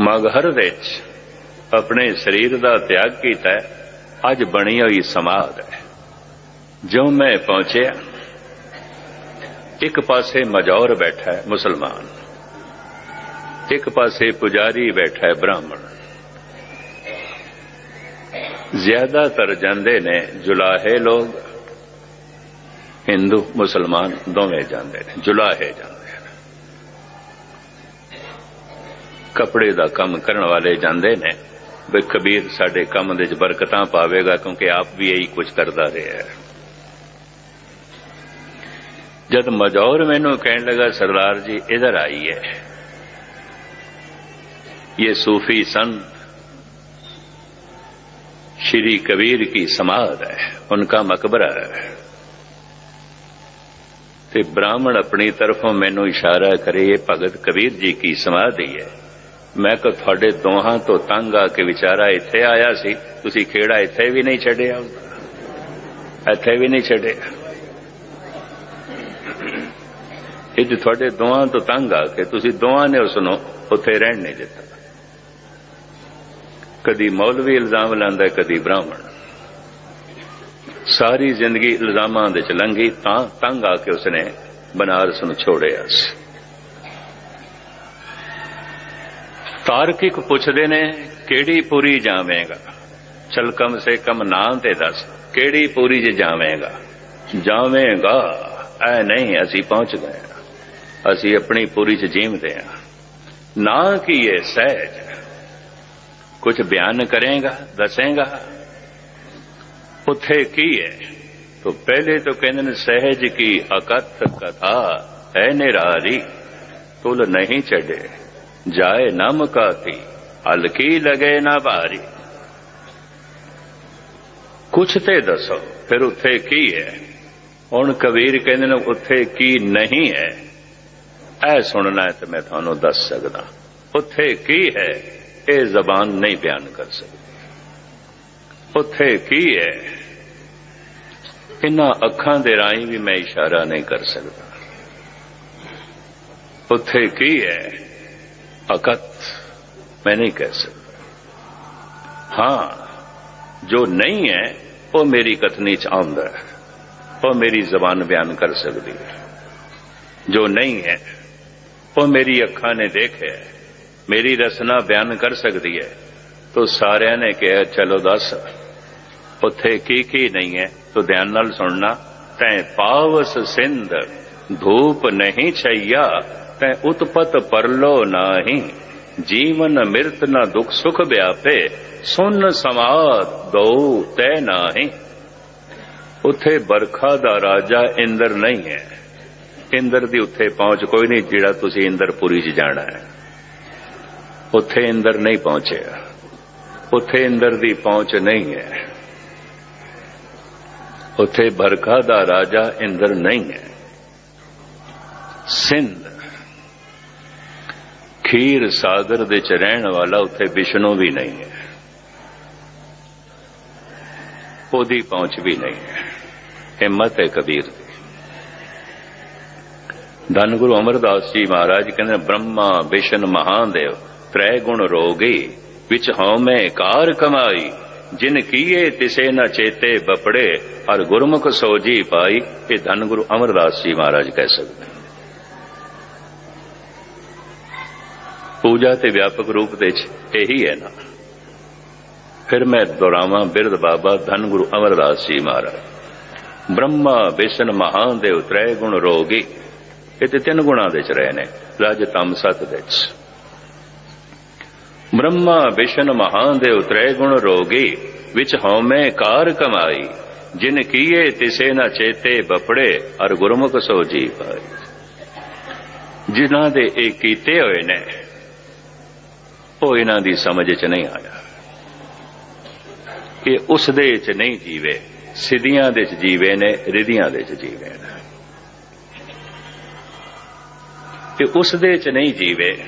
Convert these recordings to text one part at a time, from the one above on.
ਮਗਹਰ ਵਿੱਚ ਆਪਣੇ ਸਰੀਰ ਦਾ ਤਿਆਗ ਕੀਤਾ ਅੱਜ ਬਣੀ ਹੋਈ ਸਮਾਧ ਹੈ। ਜੋ ਮੈਂ ਪਹੁੰਚਿਆ, ਇੱਕ ਪਾਸੇ ਮਜੌਰ ਬੈਠਾ ਹੈ ਮੁਸਲਮਾਨ, ਇੱਕ ਪਾਸੇ ਪੁਜਾਰੀ ਬੈਠਾ ਹੈ ਬ੍ਰਾਹਮਣ। ਜ਼ਿਆਦਾਤਰ ਜਾਂਦੇ ਨੇ ਜੁਲਾਹੇ ਲੋਕ, ਹਿੰਦੂ, ਮੁਸਲਮਾਨ ਦੋਵੇਂ ਜਾਂਦੇ ਨੇ, ਜੁਲਾਹੇ ਜਾਂਦੇ ਨੇ ਕਪੜੇ ਦਾ ਕੰਮ ਕਰਨ ਵਾਲੇ ਜਾਂਦੇ ਨੇ, ਵੀ ਕਬੀਰ ਸਾਡੇ ਕੰਮ ਦੇ ਵਿੱਚ ਬਰਕਤਾਂ ਪਾਵੇਗਾ, ਕਿਉਂਕਿ ਆਪ ਵੀ ਇਹੀ ਕੁਝ ਕਰਦਾ ਰਿਹਾ ਹੈ। ਜਦ ਮਜੌਰ ਮੈਨੂੰ ਕਹਿਣ ਲੱਗਾ, ਸਰਦਾਰ ਜੀ, ਇਧਰ ਆਈਏ। ਇਹ ਸੂਫੀ ਸੰਤ ਸ੍ਰੀ ਕਬੀਰ ਕੀ समाध है उनका मकबरा है ਤੇ ਬ੍ਰਾਹਮਣ ਆਪਣੀ ਤਰਫੋਂ ਮੈਨੂੰ ਇਸ਼ਾਰਾ ਕਰੇ, ਇਹ ਭਗਤ ਕਬੀਰ ਜੀ ਕੀ ਸਮਾਧੀ ਹੈ? ਮੈਂ ਕਿ ਤੁਹਾਡੇ ਦੋਹਾਂ ਤੋਂ ਤੰਗ ਆ ਕੇ ਵਿਚਾਰਾ ਇੱਥੇ ਆਇਆ ਸੀ। ਤੁਸੀਂ ਖੇੜਾ ਇੱਥੇ ਵੀ ਨਹੀਂ ਛੱਡਿਆ। ਇੱਥੇ ਵੀ ਨਹੀਂ ਛੱਡਿਆ। ਇਹ ਤੁਹਾਡੇ ਦੋਹਾਂ ਤੋਂ ਤੰਗ ਆ ਕੇ ਤੁਸੀਂ ਦੋਹਾਂ ਨੇ ਉਸ ਨੂੰ ਉੱਥੇ ਰਹਿਣ ਨਹੀਂ ਦਿੱਤਾ। ਕਦੀ ਮੌਲਵੀ ਇਲਜ਼ਾਮ ਲਾਉਂਦਾ, ਕਦੀ ਬ੍ਰਾਹਮਣ। ਸਾਰੀ ਜ਼ਿੰਦਗੀ ਇਲਜ਼ਾਮਾਂ ਦੇ ਚ ਲੰਘੀ ਤਾਂ ਤੰਗ ਆ ਕੇ ਉਸਨੇ ਬਨਾਰਸ ਨੂੰ ਛੋੜਿਆ ਸੀ। تارکک پوچھتے نے کہڑی پوری جاگ گا چل کم سے کم نام تے دس کہڑی پوری گا جاویں گا اے نہیں اسی پہنچ گئے اسی اپنی پوری چھ جیم دے چ کی یہ سیج کچھ بیان کریں گا دسیں گا اتھے کی ہے تو پہلے تو کہنے نے سہج کی اکت کتھا اے نراری کل نہیں چڑھے जाए न मुकाती हल्की लगे ना भारी ਕੁਛ ਤੇ ਦੱਸੋ ਫਿਰ ਉੱਥੇ ਕੀ ਹੈ ਹੁਣ ਕਬੀਰ ਕਹਿੰਦੇ ਨੇ ਉੱਥੇ ਕੀ ਨਹੀਂ ਹੈ ਐ ਸੁਣਨਾ ਹੈ ਤੇ ਮੈਂ ਤੁਹਾਨੂੰ ਦੱਸ ਸਕਦਾ ਉੱਥੇ ਕੀ ਹੈ ਇਹ ਜ਼ਬਾਨ ਨਹੀਂ ਬਿਆਨ ਕਰ ਸਕਦੀ ਉੱਥੇ ਕੀ ਹੈ ਇਹਨਾਂ ਅੱਖਾਂ ਦੇ ਰਾਹੀਂ ਵੀ ਮੈਂ ਇਸ਼ਾਰਾ ਨਹੀਂ ਕਰ ਸਕਦਾ ਉੱਥੇ ਕੀ ਹੈ ਅਕਤ ਮੈਂ ਨਹੀਂ ਕਹਿ ਸਕਦਾ ਹਾਂ ਜੋ ਨਹੀਂ ਹੈ ਉਹ ਮੇਰੀ ਕਥਨੀ ਚ ਆਉਂਦਾ ਹੈ ਉਹ ਮੇਰੀ ਜ਼ਬਾਨ ਬਿਆਨ ਕਰ ਸਕਦੀ ਹੈ ਜੋ ਨਹੀਂ ਹੈ ਉਹ ਮੇਰੀ ਅੱਖਾਂ ਨੇ ਦੇਖਿਆ ਹੈ ਮੇਰੀ ਰਸਨਾ ਬਿਆਨ ਕਰ ਸਕਦੀ ਹੈ ਤੋ ਸਾਰਿਆਂ ਨੇ ਕਿਹਾ ਚਲੋ ਦੱਸ ਉੱਥੇ ਕੀ ਕੀ ਨਹੀਂ ਹੈ ਤੋ ਧਿਆਨ ਨਾਲ ਸੁਣਨਾ ਤੈ ਪਾਵਸ ਸਿੰਧ ਧੂਪ ਨਹੀਂ ਛਈਆ ਤੈ ਉਤਪਤ ਪਰਲੋ ਨਾਹੀ, ਜੀਵਨ ਮਿਰਤ ਨ ਦੁਖ ਸੁਖ ਵਿਆਪੇ, ਸੁਨ ਸਮਾਤ ਦਉ ਤੈ ਨਾਹੀ। ਉਥੇ ਬਰਖਾ ਦਾ ਰਾਜਾ ਇੰਦਰ ਨਹੀਂ ਹੈ। ਇੰਦਰ ਦੀ ਉੱਥੇ ਪਹੁੰਚ ਕੋਈ ਨਹੀਂ ਜਿਹੜਾ ਤੁਸੀਂ ਇੰਦਰਪੁਰੀ 'ਚ ਜਾਣਾ ਹੈ। ਉੱਥੇ ਇੰਦਰ ਨਹੀਂ ਪਹੁੰਚਿਆ। ਉੱਥੇ ਇੰਦਰ ਦੀ ਪਹੁੰਚ ਨਹੀਂ ਹੈ। ਉੱਥੇ ਬਰਖਾ ਦਾ ਰਾਜਾ ਇੰਦਰ ਨਹੀਂ ਹੈ। ਸਿੰਧ ਖੀਰ ਸਾਗਰ ਦੇ ਚ ਰਹਿਣ ਵਾਲਾ ਉੱਥੇ ਵਿਸ਼ਨੂੰ ਵੀ ਨਹੀਂ ਹੈ। ਉਹਦੀ ਪਹੁੰਚ ਵੀ ਨਹੀਂ ਹੈ। ਹਿੰਮਤ ਹੈ ਕਬੀਰ ਦੀ। ਧੰਨ ਗੁਰੂ ਅਮਰਦਾਸ ਜੀ ਮਹਾਰਾਜ ਕਹਿੰਦੇ, ਬ੍ਰਹਮਾ, ਵਿਸ਼ਨ, ਮਹਾਦੇਵ ਤ੍ਰੈ ਗੁਣ ਰੋਗੀ, ਵਿੱਚ ਹਉਮੈ ਕਾਰ ਕਮਾਈ, ਜਿਨ ਕੀਏ ਤਿਸੇ ਨਾ ਚੇਤੇ ਬਪੜੇ ਔਰ ਗੁਰਮੁਖ ਸੋਜੀ ਪਾਈ, ਇਹ ਧੰਨ ਗੁਰੂ ਅਮਰਦਾਸ ਜੀ ਮਹਾਰਾਜ ਕਹਿ ਸਕਦੇ ਪੂਜਾ ਤੇ ਵਿਆਪਕ ਰੂਪ ਦੇ ਚ ਇਹੀ ਹੈ ਨਾ। ਫਿਰ ਮੈਂ ਦੁਹਰਾਵਾਂ ਬਿਰਦ ਬਾਬਾ ਧੰਨ ਗੁਰੂ ਅਮਰਦਾਸ ਜੀ ਮਹਾਰਾਜ। ਬ੍ਰਹਮਾ ਵਿਸ਼ਨ ਮਹਾਦੇਵ ਤ੍ਰੈ ਗੁਣ ਰੋਗੀ, ਇਹ ਤੇ ਤਿੰਨ ਗੁਣਾ ਦੇ ਚ ਰਹੇ ਨੇ ਰਜ ਤਮ ਸਤ ਦੇ ਚ ਬ੍ਰਹਮਾ ਵਿਸ਼ਨ ਮਹਾਦੇਵ ਤ੍ਰੈ ਗੁਣ ਰੋਗੀ, ਵਿੱਚ ਹਉਮੈ ਕਾਰ ਕਮਾਈ, ਜਿਨ ਕੀਏ ਤਿਸੇ ਨਾ ਚੇਤੇ ਬਪੜੇ, ਅਰ ਗੁਰਮੁਖ ਸੋ ਜੀ ਪਾਈ ਜਿਨ੍ਹਾਂ ਦੇ ਇਹ ਕੀਤੇ ਹੋਏ ਨੇ ਉਹ ਇਹਨਾਂ ਦੀ ਸਮਝ ਚ ਨਹੀਂ ਆਇਆ ਕਿ ਉਸ ਦੇ ਚ ਨਹੀਂ ਜੀਵੇ, ਸਿੱਧੀਆਂ ਦੇ ਚ ਜੀਵੇ ਨੇ, ਰਿਧੀਆਂ ਦੇ ਚ ਜੀਵੇ ਨੇ। ਤੇ ਉਸ ਦੇ ਚ ਨਹੀਂ ਜੀਵੇ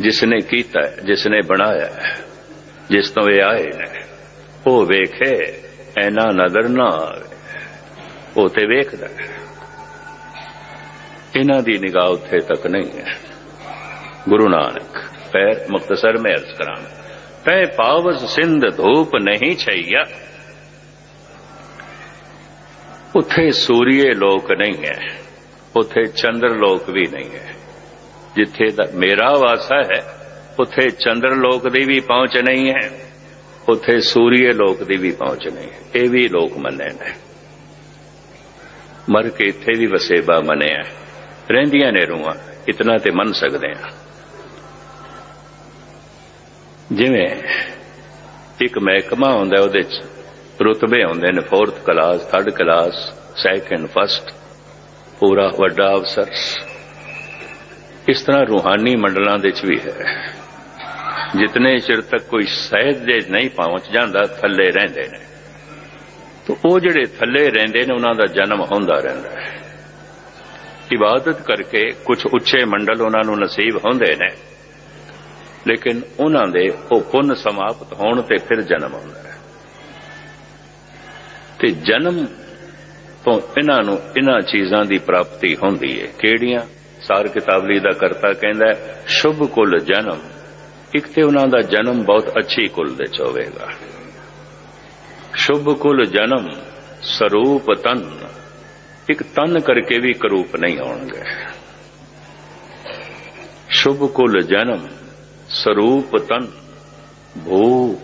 ਜਿਸ ਨੇ ਕੀਤਾ ਜਿਸ ਨੇ ਬਣਾਇਆ, ਜਿਸ ਤੋਂ ਇਹ ਆਏ ਨੇ, ਉਹ ਵੇਖੇ ਐਨਾ ਨਜ਼ਰ ਨਾ ਆਵੇ, ਉਹ ਤੇ ਵੇਖਦਾ ਇਹਨਾਂ ਦੀ ਨਿਗਾਹ ਉੱਥੇ ਤੱਕ ਨਹੀਂ ਹੈ। ਗੁਰੂ ਨਾਨਕ ਪੈਰ ਮੁਖਤਸਰ ਮੈਂ ਅਰਜ਼ ਕਰਾਂ ਤੈ ਪਾਵਸ ਸਿੰਧ ਧੂਪ ਨਹੀਂ ਛਈਆ। ਉਥੇ ਸੂਰੀਏ ਲੋਕ ਨਹੀਂ ਹੈ ਉਥੇ ਚੰਦਰ ਲੋਕ ਵੀ ਨਹੀਂ ਹੈ ਜਿੱਥੇ ਦਾ ਮੇਰਾ ਵਾਸਾ ਹੈ, ਉੱਥੇ ਚੰਦਰ ਲੋਕ ਦੀ ਵੀ ਪਹੁੰਚ ਨਹੀਂ ਹੈ ਉੱਥੇ ਸੂਰੀਏ ਲੋਕ ਦੀ ਵੀ ਪਹੁੰਚ ਨਹੀਂ ਹੈ ਇਹ ਵੀ ਲੋਕ ਮੰਨੇ ਨੇ ਮਰ ਕੇ ਇੱਥੇ ਵੀ ਵਸੇਬਾ ਮੰਨਿਆ। ਰਹਿੰਦੀਆਂ ਨੇ ਰੂਹਾਂ, ਇਤਨਾ ਤੇ ਮੰਨ ਸਕਦੇ ਆ। ਜਿਵੇਂ ਇੱਕ ਮਹਿਕਮਾ ਹੁੰਦਾ ਉਹਦੇ ਚ, ਰੁਤਬੇ ਹੁੰਦੇ ਨੇ 4th class 3rd class second first ਪੂਰਾ ਵੱਡਾ ਅਫਸਰ। ਇਸ ਤਰ੍ਹਾਂ ਰੂਹਾਨੀ ਮੰਡਲਾਂ ਦੇ ਚ ਵੀ ਹੈ। ਜਿਤਨੇ ਚਿਰ ਤੱਕ ਕੋਈ ਸਹਿਜ ਦੇ ਨਹੀਂ ਪਹੁੰਚ ਜਾਂਦਾ, ਥੱਲੇ ਰਹਿੰਦੇ ਨੇ। ਤੋ ਉਹ ਜਿਹੜੇ ਥੱਲੇ ਰਹਿੰਦੇ ਨੇ, ਉਹਨਾਂ ਦਾ ਜਨਮ ਹੁੰਦਾ ਰਹਿੰਦਾ ਹੈ। ਇਬਾਦਤ ਕਰਕੇ ਕੁਝ ਉੱਚੇ ਮੰਡਲ ਉਹਨਾਂ ਨੂੰ ਨਸੀਬ ਹੁੰਦੇ ਨੇ। ਲੇਕਿਨ ਉਹਨਾਂ ਦੇ ਉਹ ਪੁੰਨ ਸਮਾਪਤ ਹੋਣ ਤੇ ਫਿਰ ਜਨਮ ਆਉਂਦਾ ਹੈ। ਤੇ ਜਨਮ ਤੋਂ ਇਹਨਾਂ ਨੂੰ ਇਹਨਾਂ ਚੀਜ਼ਾਂ ਦੀ ਪ੍ਰਾਪਤੀ ਹੁੰਦੀ ਹੈ। ਕਿਹੜੀਆਂ? ਸਾਰ ਕਿਤਾਬਲੀ ਦਾ ਕਰਤਾ ਕਹਿੰਦਾ ਸ਼ੁਭ ਕੁਲ ਜਨਮ। ਇੱਕ ਤੇ ਉਹਨਾਂ ਦਾ ਜਨਮ ਬਹੁਤ ਅੱਛੀ ਕੁਲ ਦੇ ਚ ਹੋਵੇਗਾ। ਸ਼ੁਭ ਕੁਲ ਜਨਮ ਸਰੂਪ ਤਨ। ਇੱਕ ਤਨ ਕਰਕੇ ਵੀ ਕਰੂਪ ਨਹੀਂ ਹੋਣਗੇ। ਸ਼ੁਭ ਕੁਲ ਜਨਮ ਸਰੂਪ ਤਨ, ਭੂ,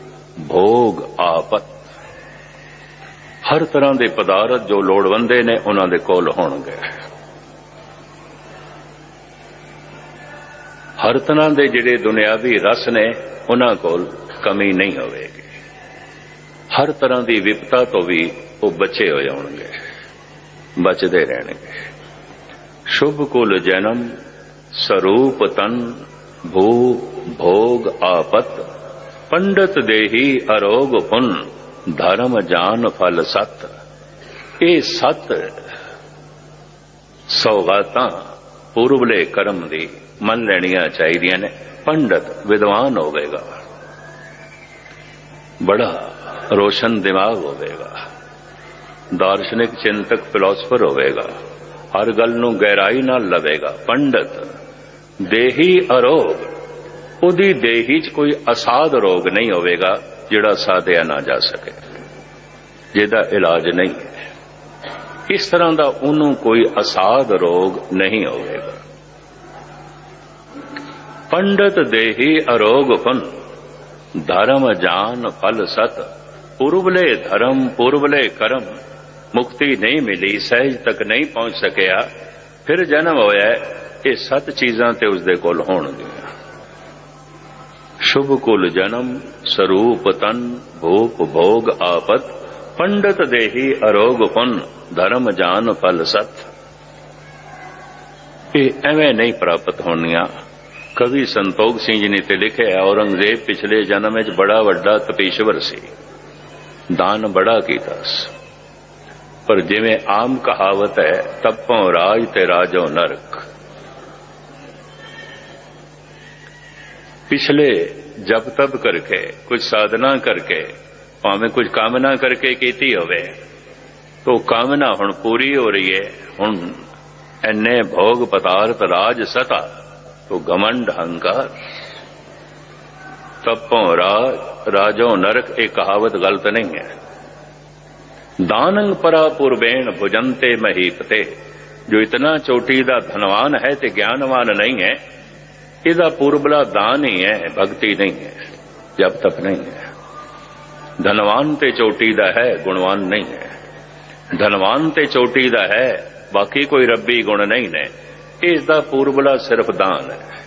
ਭੋਗ ਆਪਤ। ਹਰ ਤਰ੍ਹਾਂ ਦੇ ਪਦਾਰਥ ਜੋ ਲੋੜਵੰਦੇ ਨੇ, ਉਹਨਾਂ ਦੇ ਕੋਲ ਹੋਣਗੇ। ਹਰ ਤਰ੍ਹਾਂ ਦੇ ਜਿਹੜੇ ਦੁਨਿਆਵੀ ਰਸ ਨੇ, ਉਹਨਾਂ ਕੋਲ ਕਮੀ ਨਹੀਂ ਹੋਵੇਗੀ। ਹਰ ਤਰ੍ਹਾਂ ਦੀ ਵਿਪਤਾ ਤੋਂ ਵੀ ਉਹ ਬਚੇ ਹੋ ਜਾਣਗੇ ਬਚਦੇ ਰਹਿਣਗੇ। ਸ਼ੁਭ ਕੁਲ ਜਨਮ, ਸਰੂਪ ਤਨ, ਭੂ ਭੋਗ ਆਪਤ, ਪੰਡਤ ਦੇਹੀ ਅਰੋਗ ਪੁਨ, ਧਰਮ ਜਾਨ ਫਲ ਸਤ। ਇਹ ਸਤ ਸੌਗਾਤਾਂ ਪੂਰਬਲੇ ਕਰਮ ਦੀ ਮੰਨ ਲੈਣੀਆਂ ਚਾਹੀਦੀਆਂ ਨੇ। ਪੰਡਤ ਵਿਦਵਾਨ ਹੋਵੇਗਾ। ਬੜਾ ਰੋਸ਼ਨ ਦਿਮਾਗ ਹੋਵੇਗਾ। ਦਾਰਸ਼ਨਿਕ ਚਿੰਤਕ ਫਿਲਾਸਫਰ ਹੋਵੇਗਾ। ਹਰ ਗੱਲ ਨੂੰ ਗਹਿਰਾਈ ਨਾਲ ਲਵੇਗਾ। ਪੰਡਤ ਦੇਹੀ ਅਰੋਗ ਉਹਦੀ ਦੇਹੀ 'ਚ ਕੋਈ ਅਸਾਧ ਰੋਗ ਨਹੀਂ ਹੋਵੇਗਾ ਜਿਹੜਾ ਸਾਧਿਆ ਨਾ ਜਾ ਸਕੇ। ਜਿਹਦਾ ਇਲਾਜ ਨਹੀਂ ਹੈ। ਇਸ ਤਰ੍ਹਾਂ ਦਾ ਉਹਨੂੰ ਕੋਈ ਅਸਾਧ ਰੋਗ ਨਹੀਂ ਹੋਵੇਗਾ। ਪੰਡਤ ਦੇਹੀ ਅਰੋਗ ਫਨ ਧਰਮ ਜਾਨ ਫਲ ਸਤ ਪੁਰਬਲੇ ਧਰਮ ਪੁਰਬਲੇ ਕਰਮ, ਮੁਕਤੀ ਨਹੀਂ ਮਿਲੀ, ਸਹਿਜ ਤੱਕ ਨਹੀਂ ਪਹੁੰਚ ਸਕਿਆ, ਫਿਰ ਜਨਮ ਹੋਇਆ, ਇਹ ਸੱਤ ਚੀਜ਼ਾਂ ਤੇ ਉਸਦੇ ਕੋਲ ਹੋਣਗੀਆਂ। ਸ਼ੁਭ ਕੁਲ ਜਨਮ, ਸਰੂਪ ਤਨ ਭੂਪ ਭੋਗ ਆਪਤ, ਪੰਡਤ ਦੇਹੀ ਅਰੋਗ ਪੁਨ, ਧਰਮ ਜਾਨ ਫਲ ਸਤ। ਇਹ ਐਵੇਂ ਨਹੀਂ ਪ੍ਰਾਪਤ ਹੋਣੀਆਂ। ਕਵੀ ਸੰਤੋਖ ਸਿੰਘ ਜੀ ਨੇ ਤੇ ਲਿਖਿਆ ਔਰੰਗਜ਼ੇਬ ਪਿਛਲੇ ਜਨਮ ਵਿੱਚ ਬੜਾ ਵੱਡਾ ਤਪੀਸ਼ਵਰ ਸੀ। ਦਾਨ ਬੜਾ ਕੀਤਾ ਸੀ। ਪਰ ਜਿਵੇਂ ਆਮ ਕਹਾਵਤ ਹੈ, ਤਪੋਂ ਰਾਜ ਤੇ ਰਾਜੋ ਨਰਕ। ਪਿਛਲੇ ਜਪ ਤਪ ਕਰਕੇ, ਕੁਝ ਸਾਧਨਾ ਕਰਕੇ, ਭਾਵੇਂ ਕੁਝ ਕਾਮਨਾ ਕਰਕੇ ਕੀਤੀ ਹੋਵੇ, ਤੋ ਕਾਮਨਾ ਹੁਣ ਪੂਰੀ ਹੋ ਰਹੀ ਹੈ। ਹੁਣ ਐਨੇ ਭੋਗ ਪਦਾਰਥ ਰਾਜ ਸਤਾ, ਤੋ ਗਮੰਡ ਹੰਕਾਰ। ਤਪੋਂ ਰਾਜ ਰਾਜੋ ਨਰਕ, ਇਹ ਕਹਾਵਤ ਗਲਤ ਨਹੀਂ ਹੈ। ਦਾਨੰਗ ਪਰਾ ਪੁਰਬੇਣ ਭੁਜੰਤੇ ਮਹੀਪਤੇ, ਜੋ ਇਤਨਾ ਚੋਟੀ ਦਾ ਧਨਵਾਨ ਹੈ ਤੇ ਗਿਆਨਵਾਨ ਨਹੀਂ ਹੈ ਇਹਦਾ ਪੂਰਬਲਾ ਦਾਨ ਹੀ ਹੈ, ਭਗਤੀ ਨਹੀਂ ਹੈ, ਜਬ ਤੱਕ ਨਹੀਂ ਹੈ। ਧਨਵਾਨ ਤੇ ਚੋਟੀ ਦਾ ਹੈ, ਗੁਣਵਾਨ ਨਹੀਂ ਹੈ। ਧਨਵਾਨ ਤੇ ਚੋਟੀ ਦਾ ਹੈ, ਬਾਕੀ ਕੋਈ ਰੱਬੀ ਗੁਣ ਨਹੀਂ ਨੇ। ਇਸ ਦਾ ਪੂਰਬਲਾ ਸਿਰਫ ਦਾਨ ਹੈ।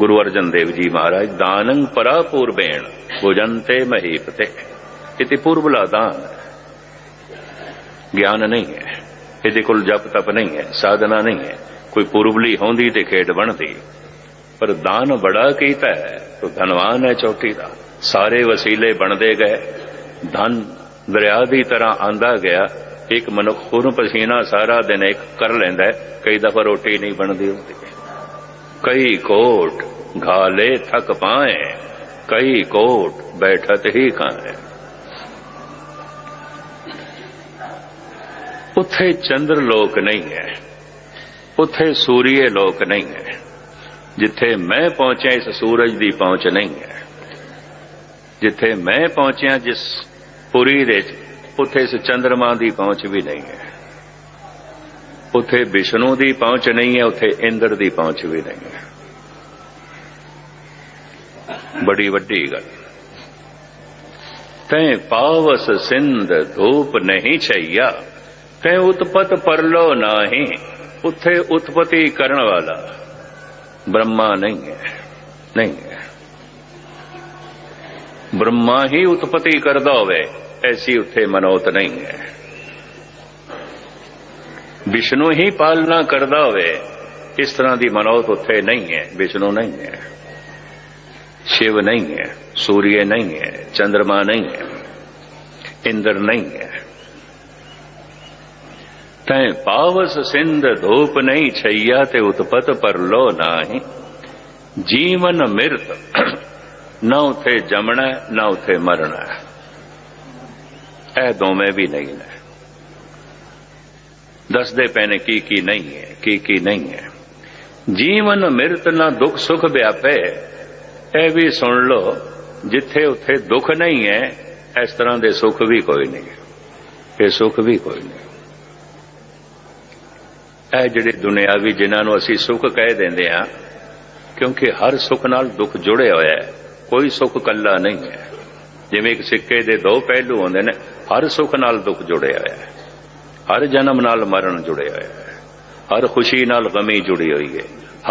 ਗੁਰੂ ਅਰਜਨ ਦੇਵ ਜੀ ਮਹਾਰਾਜ, ਦਾਨੰ ਪਰਾ ਪੂਰਬੇਣ ਭੁਜੰਤੇ ਮਹੀਪਤੇ ਇਹ ਤੇ ਪੂਰਬਲਾ ਦਾਨ ਗਿਆਨ ਨਹੀਂ ਹੈ। ਇਹਦੇ ਕੋਲ ਜਪ ਤਪ ਨਹੀਂ ਹੈ, ਸਾਧਨਾ ਨਹੀਂ ਹੈ। ਕੋਈ ਪੂਰਬਲੀ ਹੋਂਦੀ ਤੇ ਖੇਡ ਬਣਦੀ। ਪਰ ਦਾਨ ਬੜਾ ਕੀਤਾ ਹੈ, ਤੋ ਧਨਵਾਨ ਹੈ ਚੌਟੀ ਦਾ। ਸਾਰੇ ਵਸੀਲੇ ਬਣਦੇ ਗਏ। ਧਨ ਦਰਿਆ ਦੀ ਤਰ੍ਹਾਂ ਆਂਦਾ ਗਿਆ। ਇੱਕ ਮਨੁੱਖ ਖੂਨ ਪਸੀਨਾ ਸਾਰਾ ਦਿਨ ਇੱਕ ਕਰ ਲੈਂਦਾ ਕਈ ਦਫਾ ਰੋਟੀ ਨਹੀਂ ਬਣਦੀ ਹੁੰਦੀ। ਕਈ ਕੋਟ ਘਾਲੇ ਥਕ ਪਾਏ। ਕਈ ਕੋਟ ਬੈਠਤ ਹੀ ਕਾਏ ਉੱਥੇ ਚੰਦਰ ਲੋਕ ਨਹੀਂ ਹੈ। ਉੱਥੇ ਸੂਰੀਏ ਲੋਕ ਨਹੀਂ ਹੈ। ਜਿੱਥੇ ਮੈਂ ਪਹੁੰਚਿਆ ਇਸ ਸੂਰਜ ਦੀ ਪਹੁੰਚ ਨਹੀਂ ਹੈ। ਜਿੱਥੇ ਮੈਂ ਪਹੁੰਚਿਆ ਜਿਸ ਪੁਰੀ ਦੇ ਵਿੱਚ, ਉੱਥੇ ਇਸ ਚੰ드ਰਮਾ ਦੀ ਪਹੁੰਚ ਵੀ ਨਹੀਂ ਹੈ। ਉਥੇ ਵਿਸ਼ਨੂੰ ਦੀ ਪਹੁੰਚ ਨਹੀਂ ਹੈ ਉੱਥੇ ਇੰਦਰ ਦੀ ਪਹੁੰਚ ਵੀ ਨਹੀਂ ਹੈ। ਬੜੀ ਵੱਡੀ ਗੱਲ। ਤੈ ਪਾਵਸ ਸਿੰਧ ਧੂਪ ਨਹੀਂ ਛਈਆ ਤੈ ਉਤਪਤ ਪਰਲੋ ਨਾਹੀ ਉਥੇ ਉਤਪਤੀ ਕਰਨ ਵਾਲਾ। ਬ੍ਰਹਮਾ ਨਹੀਂ ਹੈ ਨਹੀਂ ਹੈ ਬ੍ਰਹਮਾ ਹੀ ਉਤਪਤੀ ਕਰਦਾ ਹੋਵੇ ਐਸੀ ਉੱਥੇ ਮਨੋਤ ਨਹੀਂ ਹੈ ਵਿਸ਼ਨੂੰ ਹੀ ਪਾਲਣਾ ਕਰਦਾ ਹੋਵੇ ਇਸ ਤਰ੍ਹਾਂ ਦੀ ਮਨੋਤ ਉੱਥੇ ਨਹੀਂ ਹੈ ਵਿਸ਼ਨੂੰ ਨਹੀਂ ਹੈ शिव नहीं है सूर्य नहीं है चंद्रमा नहीं है इंद्र नहीं है ਤੈ ਪਾਵਸ ਸਿੰਧ ਧੂਪ ਨਹੀਂ ਛਈਆ ਤੇ ਉਤਪਤ ਪਰ ਲੋ ਨਾਹੀ। ਜੀਵਨ ਮਿਰਤ, ਨਾ ਉਥੇ ਜਮਣਾ, ਨਾ ਉਥੇ ਮਰਣਾ। ਇਹ ਦੋਵੇਂ ਵੀ ਨਹੀਂ ਨੇ। ਦੱਸਦੇ ਪਏ ਨੇ ਕੀ ਕੀ ਨਹੀਂ ਹੈ, ਕੀ ਕੀ ਨਹੀਂ ਹੈ। ਜੀਵਨ ਮਿਰਤ ਨਾ ਦੁੱਖ ਸੁਖ ਵਿਆਪੇ, ਇਹ ਵੀ ਸੁਣ ਲੋ ਜਿੱਥੇ ਉਥੇ ਦੁੱਖ ਨਹੀਂ ਹੈ, ਇਸ ਤਰ੍ਹਾਂ ਦੇ ਸੁੱਖ ਵੀ ਕੋਈ ਨਹੀਂ। ਇਹ ਸੁਖ ਵੀ ਕੋਈ ਨਹੀਂ। ਇਹ ਜਿਹੜੇ ਦੁਨਿਆਵੀ ਜਿਨ੍ਹਾਂ ਨੂੰ ਅਸੀਂ ਸੁੱਖ ਕਹਿ ਦਿੰਦੇ ਆ ਕਿਉਂਕਿ ਹਰ ਸੁੱਖ ਨਾਲ ਦੁੱਖ ਜੁੜਿਆ ਹੋਇਆ ਹੈ, ਕੋਈ ਸੁੱਖ ਕੱਲਾ ਨਹੀਂ ਹੈ। ਜਿਵੇਂ ਇੱਕ ਸਿੱਕੇ ਦੇ ਦੋ ਪਹਿਲੂ ਹੁੰਦੇ ਨੇ, ਹਰ ਸੁੱਖ ਨਾਲ ਦੁੱਖ ਜੁੜਿਆ ਹੋਇਆ ਹੈ। ਹਰ ਜਨਮ ਨਾਲ ਮਰਨ ਜੁੜਿਆ ਹੋਇਆ ਹੈ। ਹਰ ਖੁਸ਼ੀ ਨਾਲ ਗਮੀ ਜੁੜੀ ਹੋਈ ਹੈ।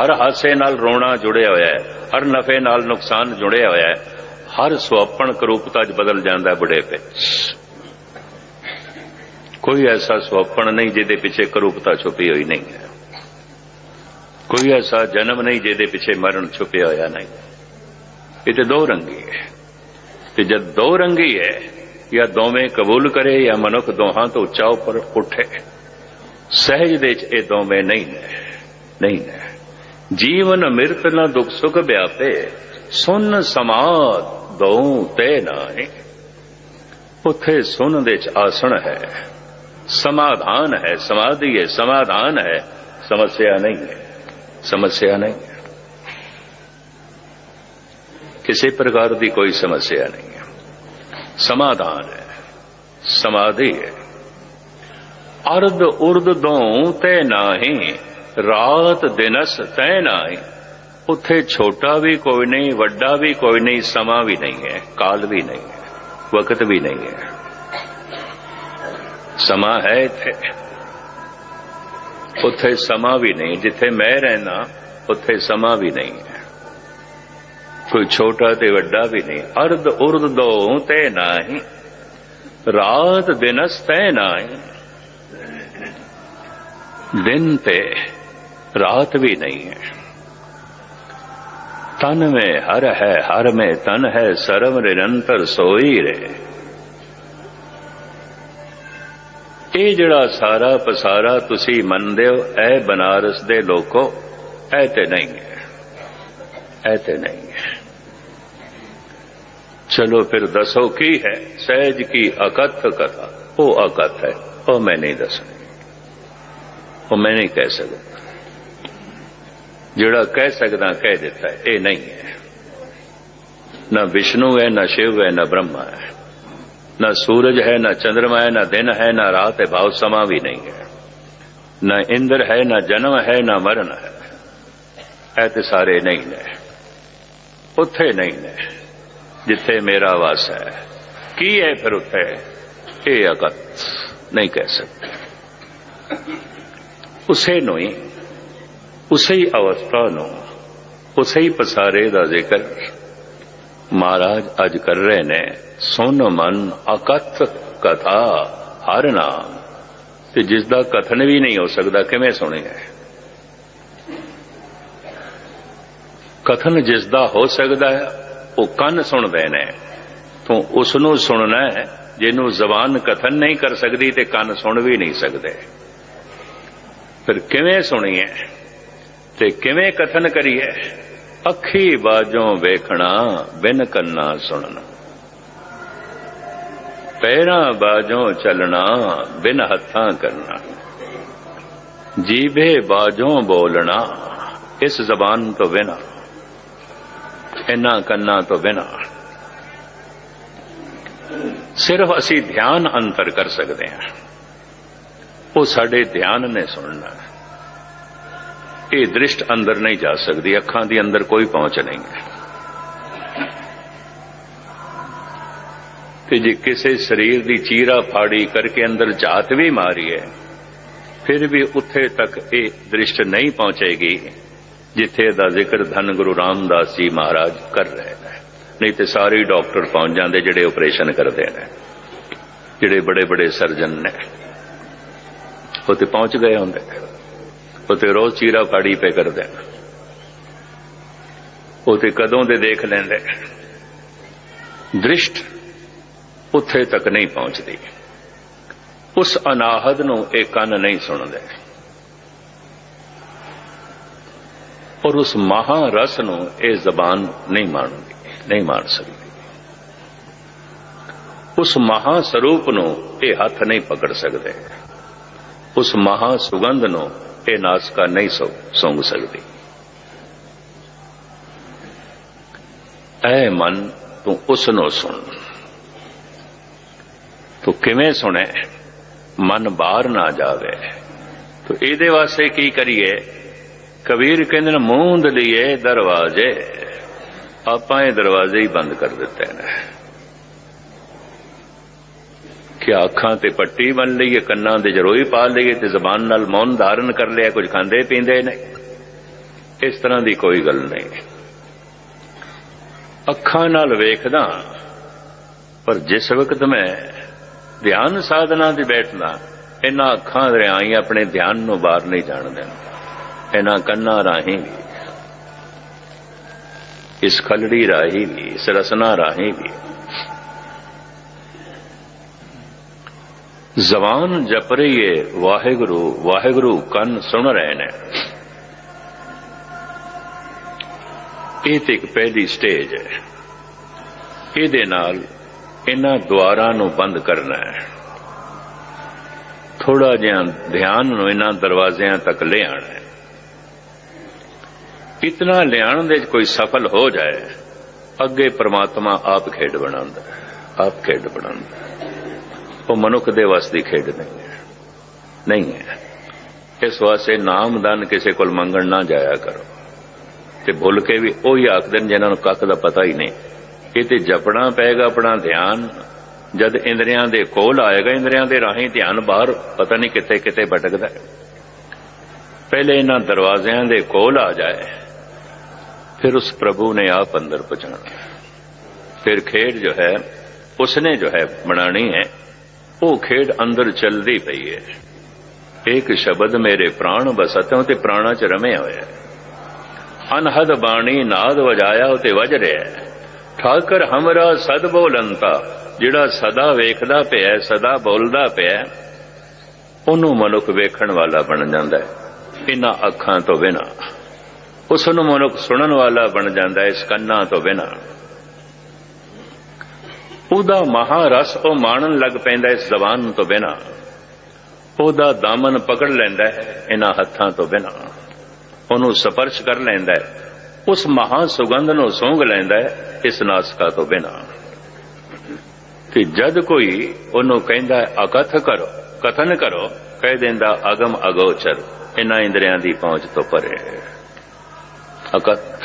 ਹਰ ਹਾਸੇ ਨਾਲ ਰੋਣਾ ਜੁੜਿਆ ਹੋਇਆ ਹੈ। ਹਰ ਨਫੇ ਨਾਲ ਨੁਕਸਾਨ ਜੁੜਿਆ ਹੋਇਆ ਹੈ। ਹਰ ਸੁਆਪਣ ਕਰੂਪਤਾ 'ਚ ਬਦਲ ਜਾਂਦਾ ਹੈ ਬੁਢੇਪੇ ਕੋਈ ਐਸਾ ਸੁਆਪਣ ਨਹੀਂ ਜਿਹਦੇ ਪਿੱਛੇ ਕਰੂਪਤਾ ਛੁਪੀ ਹੋਈ ਨਹੀਂ ਹੈ। ਕੋਈ ਐਸਾ ਜਨਮ ਨਹੀਂ ਜਿਹਦੇ ਪਿੱਛੇ ਮਰਨ ਛੁਪਿਆ ਹੋਇਆ ਨਹੀਂ। ਇਹ ਤੇ ਦੋ ਰੰਗੀ ਹੈ। ਤੇ ਜਦ ਦੋ ਰੰਗੀ ਹੈ, ਜਾਂ ਦੋਵੇਂ ਕਬੂਲ ਕਰੇ ਜਾਂ ਮਨੁੱਖ ਦੋਹਾਂ ਤੋਂ ਉੱਚਾ ਉੱਪਰ ਉੱਠੇ, ਸਹਿਜ ਦੇ ਚ ਇਹ ਦੋਵੇਂ ਨਹੀਂ ਨੇ ਨਹੀਂ ਨੇ। ਜੀਵਨ ਮਿਰਤ ਨਾ ਦੁਖ ਸੁਖ ਵਿਆਪੇ, ਸੁਨ ਸਮਾਦ ਦੋ ਤੇ ਨਾਹੀ। ਉੱਥੇ ਸੁਨ ਦੇ ਚ ਆਸਣ ਹੈ। ਸਮਾਧਾਨ ਹੈ ਸਮਾਧੀ ਹੈ ਸਮਾਧਾਨ ਹੈ ਸਮੱਸਿਆ ਨਹੀਂ ਹੈ ਸਮੱਸਿਆ ਨਹੀਂ ਹੈ ਕਿਸੇ ਪ੍ਰਕਾਰ ਦੀ ਕੋਈ ਸਮੱਸਿਆ ਨਹੀਂ ਹੈ ਸਮਾਧਾਨ ਹੈ ਸਮਾਧੀ ਹੈ ਅਰਧ ਉਰਦ ਦੋ ਤੇ ਨਾਹੀ ਰਾਤ ਦਿਨਸ ਤੈ ਨਾਹੀ ਉੱਥੇ ਛੋਟਾ ਵੀ ਕੋਈ ਨਹੀਂ ਵੱਡਾ ਵੀ ਕੋਈ ਨਹੀਂ ਸਮਾਂ ਵੀ ਨਹੀਂ ਹੈ ਕਾਲ ਵੀ ਨਹੀਂ ਹੈ ਵਕਤ ਵੀ ਨਹੀਂ ਹੈ ਸਮਾਂ ਹੈ ਇੱਥੇ। ਉੱਥੇ ਸਮਾਂ ਵੀ ਨਹੀਂ, ਜਿੱਥੇ ਮੈਂ ਰਹਿਣਾ ਉੱਥੇ ਸਮਾਂ ਵੀ ਨਹੀਂ ਹੈ। ਕੋਈ ਛੋਟਾ ਤੇ ਵੱਡਾ ਵੀ ਨਹੀਂ, ਅਰਧ ਉਰਧ ਦੋ ਤੇ ਨਹੀਂ, ਰਾਤ ਦਿਨਸ ਤੈ ਨਹੀਂ। ਦਿਨ ਤੇ ਰਾਤ ਵੀ ਨਹੀਂ ਹੈ। ਤਨ ਮੇ ਹਰ ਹੈ, ਹਰ ਮੇ ਤਨ ਹੈ, ਸਰਵ ਨਿਰੰਤਰ ਸੋਈ ਰਹੇ। ਇਹ ਜਿਹੜਾ ਸਾਰਾ ਪਸਾਰਾ ਤੁਸੀਂ ਮੰਨਦੇ ਹੋ, ਇਹ ਬਨਾਰਸ ਦੇ ਲੋਕੋ, ਇਹ ਤੇ ਨਹੀਂ ਹੈ। ਇਹ ਤੇ ਨਹੀਂ ਹੈ। ਚਲੋ ਫਿਰ ਦੱਸੋ ਕੀ ਹੈ? ਸਹਿਜ ਕੀ ਅਕਥ ਕਥਾ? ਉਹ ਅਕਥ ਹੈ, ਉਹ ਮੈਂ ਨਹੀਂ ਦੱਸਣੀ। ਉਹ ਮੈਂ ਨਹੀਂ ਕਹਿ ਸਕਦਾ। ਜਿਹੜਾ ਕਹਿ ਸਕਦਾ, ਕਹਿ ਦਿੱਤਾ ਇਹ ਨਹੀਂ ਹੈ। ਨਾ ਵਿਸ਼ਨੂੰ ਹੈ, ਨਾ ਸ਼ਿਵ ਹੈ, ਨਾ ਬ੍ਰਹਮਾ ਹੈ। نہ سورج ہے، نہ چندرما ہے، نہ دن ہے، نہ رات ہے بھاؤ سما بھی نہیں ہے۔ نہ اندر ہے، نہ جنم ہے، نہ مرن ہے۔ ایتسارے نہیں نے اتے نہیں نے، جتھے میرا واس ہے۔ کی ہے پھر اتے یہ اگت نہیں کہہ سکتے۔ اسے نوئی اسی اوستھا نو اسی پسارے دا ذکر۔ ਮਹਾਰਾਜ ਅੱਜ ਕਰ ਰਹੇ ਨੇ। ਸੁਨ ਮਨ ਅਕਥ ਕਥਾ ਹਰ ਨਾਮ। ਤੇ ਜਿਸ ਦਾ ਕਥਨ ਵੀ ਨਹੀਂ ਹੋ ਸਕਦਾ, ਕਿਵੇਂ ਸੁਣੇਗਾ ਕਥਨ ਜਿਸ ਦਾ ਹੋ ਸਕਦਾ ਹੈ, ਉਹ ਕੰਨ ਸੁਣਦੇ ਨੇ। ਤੂੰ ਉਸ ਨੂੰ ਸੁਣਨਾ ਹੈ, ਜਿਹਨੂੰ ਜ਼ਬਾਨ ਕਥਨ ਨਹੀਂ ਕਰ ਸਕਦੀ ਤੇ ਕੰਨ ਸੁਣ ਵੀ ਨਹੀਂ ਸਕਦੇ। ਫਿਰ ਕਿਵੇਂ ਸੁਣੀਏ? ਤੇ ਕਿਵੇਂ ਕਥਨ ਕਰੀਏ? ਅੱਖੀ ਬਾਜੋਂ ਵੇਖਣਾ, ਬਿਨ ਕੰਨਾ ਸੁਣਨਾ। ਪੈਰਾਂ ਬਾਜੋਂ ਚੱਲਣਾ, ਬਿਨ ਹੱਥਾਂ ਕਰਨਾ। ਜੀਭੇ ਬਾਜੋਂ ਬੋਲਣਾ, ਇਸ ਜ਼ਬਾਨ ਤੋਂ ਬਿਨਾ, ਇਹਨਾਂ ਕੰਨਾਂ ਤੋਂ ਬਿਨਾ। ਸਿਰਫ ਅਸੀਂ ਧਿਆਨ ਅੰਤਰ ਕਰ ਸਕਦੇ ਹਾਂ। ਉਹ ਸਾਡੇ ਧਿਆਨ ਨੇ ਸੁਣਨਾ। ਹੈ। ਇਹ ਦ੍ਰਿਸ਼ਟ ਅੰਦਰ ਨਹੀਂ ਜਾ ਸਕਦੀ, ਅੱਖਾਂ ਦੇ ਅੰਦਰ ਕੋਈ ਪਹੁੰਚ ਨਹੀਂ ਹੈ। ਤੇ ਜੇ ਕਿਸੇ ਸਰੀਰ ਦੀ ਚੀਰਾ ਫਾੜੀ ਕਰਕੇ ਅੰਦਰ ਜਾਤ ਵੀ ਮਾਰੀ ਮਾਰੀਏ, ਫਿਰ ਵੀ ਉੱਥੇ ਤੱਕ ਇਹ ਦ੍ਰਿਸ਼ਟ ਨਹੀਂ ਪਹੁੰਚੇਗੀ ਜਿੱਥੇ ਦਾ ਜ਼ਿਕਰ ਧੰਨ ਗੁਰੂ ਰਾਮਦਾਸ ਜੀ ਮਹਾਰਾਜ ਕਰ ਰਹੇ ਨੇ। ਨਹੀਂ ਤੇ ਸਾਰੇ ਡਾਕਟਰ ਪਹੁੰਚ ਜਾਂਦੇ ਜਿਹੜੇ ਆਪਰੇਸ਼ਨ ਕਰਦੇ ਨੇ, ਜਿਹੜੇ ਬੜੇ ਬੜੇ ਸਰਜਨ ਨੇ, ਉਹ ਤੇ ਪਹੁੰਚ ਗਏ ਹੁੰਦੇ। ਉੱਥੇ ਰੋਜ਼ ਚੀਰਾ ਫਾੜੀ ਪੇ ਕਰਦੇ। ਨੇ ਕਦੋਂ ਦੇ ਦੇਖ ਲੈਂਦੇ। ਦ੍ਰਿਸ਼ਟ ਉੱਥੇ ਤੱਕ ਨਹੀਂ ਪਹੁੰਚਦੀ। ਉਸ ਅਨਾਹਦ ਨੂੰ ਇਹ ਕੰਨ ਨਹੀਂ ਸੁਣਦੇ। ਔਰ ਉਸ ਮਹਾ ਰਸ ਨੂੰ ਇਹ ਜ਼ਬਾਨ ਨਹੀਂ ਮਾਣਦੀ, ਨਹੀਂ ਮਾਣ ਸਕਦੀ। ਉਸ ਮਹਾ ਸਰੂਪ ਨੂੰ ਇਹ ਹੱਥ ਨਹੀਂ ਪਕੜ ਸਕਦੇ। ਉਸ ਮਹਾ ਸੁਗੰਧ ਨੂੰ ਇਹ ਨਾਸਕਾ ਨਹੀਂ ਸੌ ਸੌਂਗ ਸਕਦੀ। ਐ ਮਨ ਤੂੰ ਉਸ ਨੂੰ ਸੁਣ। ਤੂੰ ਕਿਵੇਂ ਸੁਣੇ? ਮਨ ਬਾਹਰ ਨਾ ਜਾਵੇ। ਤੋ ਇਹਦੇ ਵਾਸਤੇ ਕੀ ਕਰੀਏ? ਕਬੀਰ ਕਹਿੰਦੇ ਨੇ ਮੂੰਦ ਲਈਏ ਦਰਵਾਜ਼ੇ। ਆਪਾਂ ਇਹ ਦਰਵਾਜ਼ੇ ਹੀ ਬੰਦ ਕਰ ਦਿੱਤੇ ਨੇ। ਕਿ ਅੱਖਾਂ ਤੇ ਪੱਟੀ ਬੰਨ ਲਈਏ, ਕੰਨਾਂ ਦੇ ਜਰੋਈ ਪਾ ਲਈਏ ਤੇ ਜ਼ਬਾਨ ਨਾਲ ਮੌਨ ਧਾਰਨ ਕਰ ਲਿਆ, ਕੁਝ ਖਾਂਦੇ ਪੀਂਦੇ ਨੇ। ਇਸ ਤਰ੍ਹਾਂ ਦੀ ਕੋਈ ਗੱਲ ਨਹੀਂ। ਅੱਖਾਂ ਨਾਲ ਵੇਖਦਾ, ਪਰ ਜਿਸ ਵਕਤ ਮੈਂ ਧਿਆਨ ਸਾਧਨਾ ਤੇ ਬੈਠਦਾ, ਇਹਨਾਂ ਅੱਖਾਂ ਦੇ ਰਾਹੀਂ ਆਪਣੇ ਧਿਆਨ ਨੂੰ ਬਾਹਰ ਨਹੀਂ ਜਾਣ ਦੇਣਾ। ਇਹਨਾਂ ਕੰਨਾਂ ਰਾਹੀਂ ਵੀ, ਇਸ ਖਲੜੀ ਰਾਹੀਂ ਵੀ, ਇਸ ਰਸਨਾ ਰਾਹੀਂ ਵੀ। ਜ਼ਬਾਨ ਜਪ ਰਹੀ ਹੈ ਵਾਹਿਗੁਰੂ ਵਾਹਿਗੁਰੂ ਕੰਨ ਸੁਣ ਰਹੇ ਨੇ। ਇਹ ਤੇ ਇੱਕ ਪਹਿਲੀ ਸਟੇਜ ਹੈ। ਇਹਦੇ ਨਾਲ ਇਹਨਾਂ ਦੁਆਰਾਂ ਨੂੰ ਬੰਦ ਕਰਨਾ ਹੈ। ਥੋੜਾ ਜਿਹਾ ਧਿਆਨ ਨੂੰ ਇਹਨਾਂ ਦਰਵਾਜ਼ਿਆਂ ਤੱਕ ਲਿਆਣਾ ਹੈ। ਇਤਨਾ ਲਿਆਣ ਦੇ 'ਚ ਕੋਈ ਸਫਲ ਹੋ ਜਾਏ, ਅੱਗੇ ਪ੍ਰਮਾਤਮਾ ਆਪ ਖੇਡ ਬਣਾਉਂਦਾ ਆਪ ਖੇਡ ਬਣਾਉਂਦਾ ਉਹ ਮਨੁੱਖ ਦੇ ਵੱਸ ਦੀ ਖੇਡ ਨਹੀਂ ਹੈ। ਨਹੀਂ ਹੈ। ਇਸ ਵਾਸਤੇ ਨਾਮਦਾਨ ਕਿਸੇ ਕੋਲ ਮੰਗਣ ਨਾ ਜਾਇਆ ਕਰੋ। ਤੇ ਭੁੱਲ ਕੇ ਵੀ ਉਹੀ ਆਖਦੇ ਨੇ ਜਿਨ੍ਹਾਂ ਨੂੰ ਕੱਖ ਦਾ ਪਤਾ ਹੀ ਨਹੀਂ। ਇਹ ਤੇ ਜਪਣਾ ਪਏਗਾ ਆਪਣਾ ਧਿਆਨ। ਜਦ ਇੰਦਰੀਆਂ ਦੇ ਕੋਲ ਆਏਗਾ, ਇੰਦਰੀਆਂ ਦੇ ਰਾਹੀਂ ਧਿਆਨ ਬਾਹਰ ਪਤਾ ਨਹੀਂ ਕਿੱਥੇ ਕਿੱਥੇ ਭਟਕਦਾ ਹੈ। ਪਹਿਲੇ ਇਹਨਾਂ ਦਰਵਾਜ਼ਿਆਂ ਦੇ ਕੋਲ ਆ ਜਾਏ। ਫਿਰ ਉਸ ਪ੍ਰਭੂ ਨੇ ਆਪ ਅੰਦਰ ਪਹੁੰਚਾਣਾ ਫਿਰ ਖੇਡ ਜੋ ਹੈ, ਉਸਨੇ ਜੋ ਹੈ ਬਣਾਣੀ ਹੈ। ਉਹ ਖੇਡ ਅੰਦਰ ਚੱਲਦੀ ਪਈ ਹੈ ਇੱਕ ਸ਼ਬਦ ਮੇਰੇ ਪ੍ਰਾਣ ਬਸਤੋਂ ਤੇ ਪ੍ਰਾਣਾ ਚ ਰਮਿਆ ਹੋਇਆ ਅਨਹਦ ਬਾਣੀ ਨਾਦ ਵਜਾਇਆ ਉਤੇ ਵਜ ਰਿਹਾ ਠਾਕਰ ਹਮਰਾ ਸਦ ਬੋਲੰਤਾ, ਜਿਹੜਾ ਸਦਾ ਵੇਖਦਾ ਪਿਆ, ਸਦਾ ਬੋਲਦਾ ਪਿਆ, ਉਹਨੂੰ ਮਨੁੱਖ ਵੇਖਣ ਵਾਲਾ ਬਣ ਜਾਂਦਾ ਹੈ, ਇਹਨਾਂ ਅੱਖਾਂ ਤੋਂ ਬਿਨਾ। ਉਸ ਨੂੰ ਮਨੁੱਖ ਸੁਣਨ ਵਾਲਾ ਬਣ ਜਾਂਦਾ ਹੈ, ਇਸ ਕੰਨਾਂ ਤੋਂ ਬਿਨਾ। ਉਹਦਾ ਮਹਾਰਸ ਉਹ ਮਾਣਨ ਲੱਗ ਪੈਂਦਾ ਇਸ ਜ਼ਬਾਨ ਤੋਂ ਬਿਨਾ। ਉਹਦਾ ਦਾਮਨ ਪਕੜ ਲੈਂਦਾ ਹੈ ਇਹਨਾਂ ਹੱਥਾਂ ਤੋਂ ਬਿਨਾ। ਉਹਨੂੰ ਸਪਰਸ਼ ਕਰ ਲੈਂਦਾ ਉਸ ਮਹਾ ਸੁਗੰਧ ਨੂੰ ਸੌਂਗ ਲੈਂਦਾ ਇਸ ਨਾਸਕਾ ਤੋਂ ਬਿਨਾ। ਕਿ ਜਦ ਕੋਈ ਉਹਨੂੰ ਕਹਿੰਦਾ ਹੈ, ਅਕਥ ਕਰੋ ਕਥਨ ਕਰੋ ਕਹਿ ਦਿੰਦਾ ਅਗਮ ਅਗੋਚਰ ਇਹਨਾਂ ਇੰਦਰੀਆਂ ਦੀ ਪਹੁੰਚ ਤੋਂ ਪਰੇ। ਅਕਥ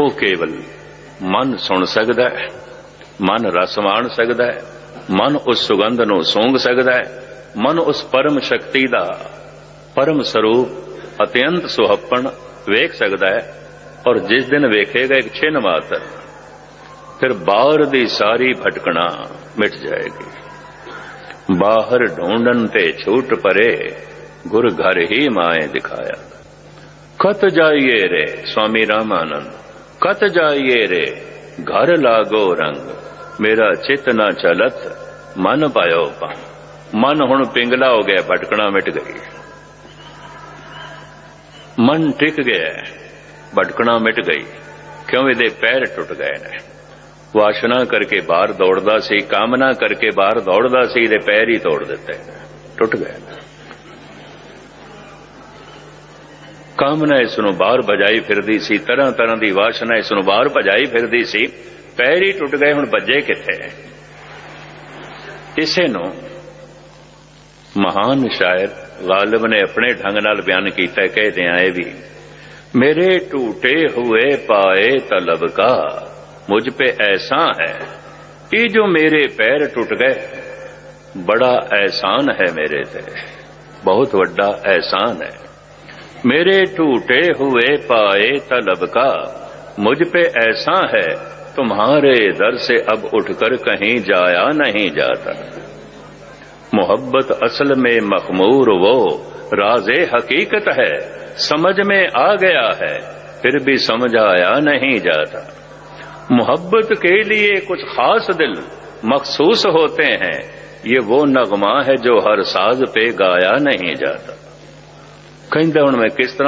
ਉਹ ਕੇਵਲ ਮਨ ਸੁਣ ਸਕਦਾ ਹੈ, ਮਨ ਰਸ ਮਾਣ ਸਕਦਾ ਹੈ, ਮਨ ਉਸ ਸੁਗੰਧ ਨੂੰ ਸੂੰਘ ਸਕਦਾ ਹੈ, ਮਨ ਉਸ ਪਰਮ ਸ਼ਕਤੀ ਦਾ ਪਰਮ ਸਰੂਪ ਅਤਿਅੰਤ ਸੁਹੱਪਣ ਵੇਖ ਸਕਦਾ ਹੈ ਔਰ ਜਿਸ ਦਿਨ ਵੇਖੇਗਾ ਇੱਕ ਛੇ ਮਾਤਰ, ਫਿਰ ਬਾਹਰ ਦੀ ਸਾਰੀ ਭਟਕਣਾ ਮਿਟ ਜਾਏਗੀ। ਬਾਹਰ ਢੂੰਡਨ ਤੇ ਛੂਟ ਪਰੇ ਗੁਰ ਘਰ ਹੀ ਮਾਏ ਦਿਖਾਇਆ। ਖਤ ਜਾਈਏ ਰੇ, ਸਵਾਮੀ ਰਾਮਾਨੰਦ ਕਤ ਜਾਈਏ ਰੇ? ਘਰ ਲਾਗੋ ਰੰਗ। ਮੇਰਾ ਚਿਤ ਨਾ ਚਲਤ, ਮਨ ਪਾਇਓ ਪਾ ਮਨ ਹੁਣ ਪਿੰਗਲਾ ਹੋ ਗਿਆ, ਭਟਕਣਾ ਮਿਟ ਗਈ। ਮਨ ਟਿਕ ਗਿਆ, ਭਟਕਣਾ ਮਿਟ ਗਈ। ਕਿਉਂ ਇਹਦੇ ਪੈਰ ਟੁੱਟ ਗਏ ਨੇ? ਵਾਸ਼ਨਾ ਕਰਕੇ ਬਾਹਰ ਦੌੜਦਾ ਸੀ, ਕਾਮਨਾ ਕਰਕੇ ਬਾਹਰ ਦੌੜਦਾ ਸੀ, ਇਹਦੇ ਪੈਰ ਹੀ ਤੋੜ ਦਿੱਤੇ ਟੁੱਟ ਗਏ ਕਾਮਨਾ ਇਸ ਨੂੰ ਬਾਹਰ ਭਜਾਈ ਫਿਰਦੀ ਸੀ, ਤਰ੍ਹਾਂ ਤਰ੍ਹਾਂ ਦੀ ਵਾਸ਼ਨਾ ਇਸ ਨੂੰ ਬਾਹਰ ਭਜਾਈ ਫਿਰਦੀ ਸੀ। ਪੈਰ ਹੀ ਟੁੱਟ ਗਏ, ਹੁਣ ਵੱਜੇ ਕਿੱਥੇ ਇਸੇ ਨੂੰ ਮਹਾਨ ਸ਼ਾਇਰ ਗਾਲਬ ਨੇ ਆਪਣੇ ਢੰਗ ਨਾਲ ਬਿਆਨ ਕੀਤਾ ਕਹਦੇ ਆ ਇਹ ਵੀ, ਮੇਰੇ ਟੂਟੇ ਹੋਏ ਪਾਏ ਤਲਬ ਕਾ, ਮੁਝ ਪੇ ਐਸਾ ਹੈ ਇਹ ਜੋ ਮੇਰੇ ਪੈਰ ਟੁੱਟ ਗਏ, ਬੜਾ ਐਹਸਾਨ ਹੈ ਮੇਰੇ ਤੇ, ਬਹੁਤ ਵੱਡਾ ਐਹਸਾਨ ਹੈ। میرے ٹوٹے ہوئے پائے طلب کا، مجھ پہ ایسا ہے، تمہارے در سے اب اٹھ کر کہیں جایا نہیں جاتا۔ محبت اصل میں مخمور وہ، راز حقیقت ہے، سمجھ میں آ گیا ہے، پھر بھی سمجھ آیا نہیں جاتا۔ محبت کے لیے کچھ خاص دل مخصوص ہوتے ہیں، یہ وہ نغمہ ہے جو ہر ساز پہ گایا نہیں جاتا۔ ਕਹਿੰਦਾ ਹੁਣ ਮੈਂ ਕਿਸ ਤਰ੍ਹਾਂ